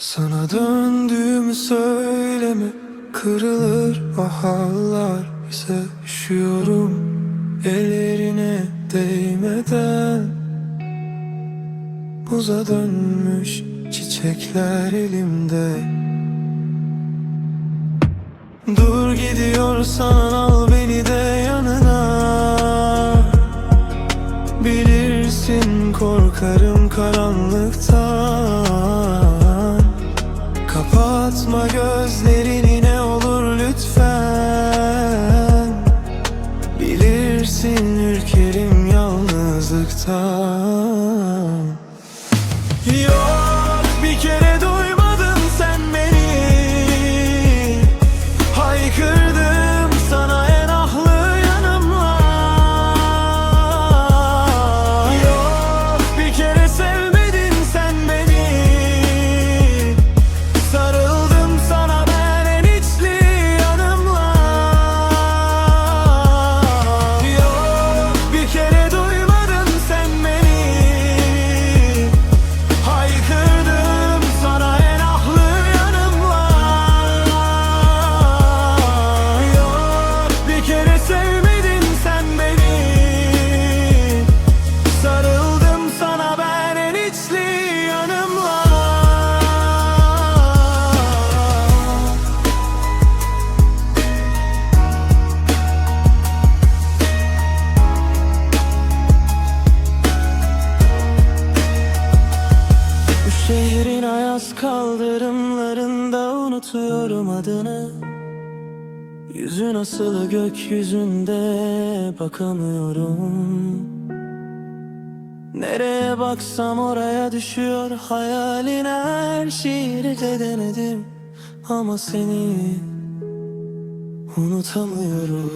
Sana döndüğümü söyleme. Kırılır mahallar ise üşüyorum Ellerine değmeden. Buza dönmüş çiçekler elimde. Dur gidiyor gidiyorsan al beni de. Şehrin ayaz kaldırımlarında unutuyorum adını. Yüzün asılı gökyüzünde bakamıyorum. Nereye baksam oraya düşüyor hayalin her şiirde denedim. Ama seni unutamıyorum.